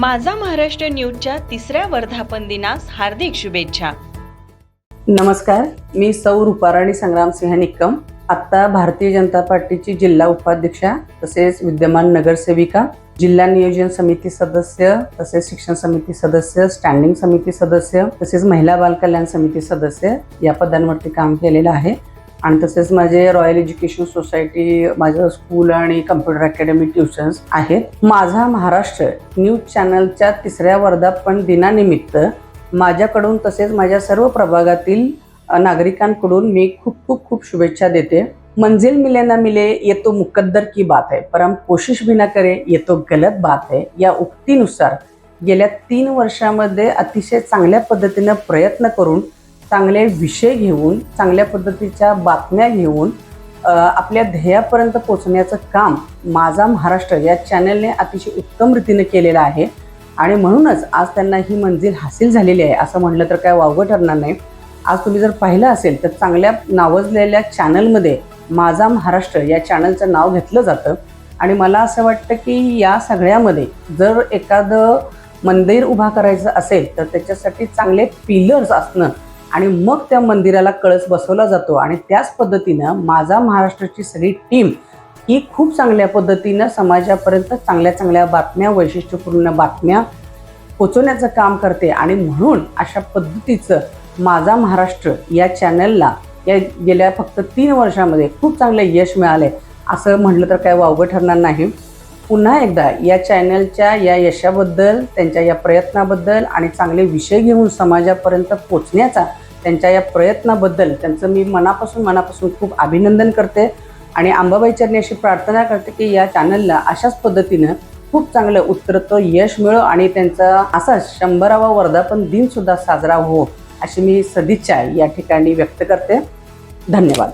माझा महाराष्ट्र न्यूजच्या तिसऱ्या वर्धापन दिनास हार्दिक शुभेच्छा. नमस्कार मी सौ रुपाराणी संग्रामसिंह निक्कम. आत्ता भारतीय जनता पार्टीची जिल्हा उपाध्यक्षा तसेच विद्यमान नगरसेविका जिल्हा नियोजन समिती सदस्य तसेच शिक्षण समिती सदस्य स्टँडिंग समिती सदस्य तसेच महिला बाल कल्याण समिती सदस्य या पदांवरती काम केलेलं आहे. आणि तसेच माझे रॉयल एज्युकेशन सोसायटी माझं स्कूल आणि कम्प्युटर अकॅडमी ट्युशन्स आहेत. माझा महाराष्ट्र न्यूज चॅनलच्या तिसऱ्या वर्धापन दिनानिमित्त माझ्याकडून तसेच माझ्या सर्व प्रभागातील नागरिकांकडून मी खूप खूप खूप शुभेच्छा देते. मंजिल मिले ना मिले ये तो मुकद्दर की बात है. पर हम कोशिश भी ना करे ये तो गलत बात है. या उक्तीनुसार गेल्या तीन वर्षामध्ये अतिशय चांगल्या पद्धतीनं प्रयत्न करून चांगले विषय घेऊन चांगल्या पद्धतीच्या बातम्या घेऊन आपल्या ध्येयापर्यंत पोचण्याचं काम माझा महाराष्ट्र या चॅनलने अतिशय उत्तम रीतीने केलेलं आहे. आणि म्हणूनच आज त्यांना ही मंजिल हासिल झालेली आहे असं म्हटलं तर काय वावगं ठरणार नाही. आज तुम्ही जर पाहिलं असेल तर चांगल्या नावजलेल्या चॅनलमध्ये माझा महाराष्ट्र या चॅनलचं नाव घेतलं जातं. आणि मला असं वाटतं की या सगळ्यामध्ये जर एखादं मंदिर उभा करायचं असेल तर त्याच्यासाठी चांगले पिलर्स असणं आणि मग त्या मंदिराला कळस बसवला जातो. आणि त्याच पद्धतीनं माझा महाराष्ट्राची सगळी टीम ही खूप चांगल्या पद्धतीनं समाजापर्यंत चांगल्या चांगल्या बातम्या वैशिष्ट्यपूर्ण बातम्या पोचवण्याचं काम करते. आणि म्हणून अशा पद्धतीचं माझा महाराष्ट्र या चॅनलला या गेल्या फक्त तीन वर्षामध्ये खूप चांगलं यश मिळाले असं म्हटलं तर काय वावगं ठरणार नाही. पुन्हा एकदा या चॅनलच्या या यशाबद्दल त्यांच्या या प्रयत्नाबद्दल आणि चांगले विषय घेऊन समाजापर्यंत पोचण्याचा त्यांच्या या प्रयत्नाबद्दल त्यांचं मी मनापासून मनापासून खूप अभिनंदन करते. आणि अंबाबाई चरणी अशी प्रार्थना करते की या चॅनलला अशाच पद्धतीनं खूप चांगलं उत्तरत्व यश मिळो आणि त्यांचा असा शंभरावा वर्धापन दिनसुद्धा साजरा हो अशी मी सदिच्छा या ठिकाणी व्यक्त करते. धन्यवाद.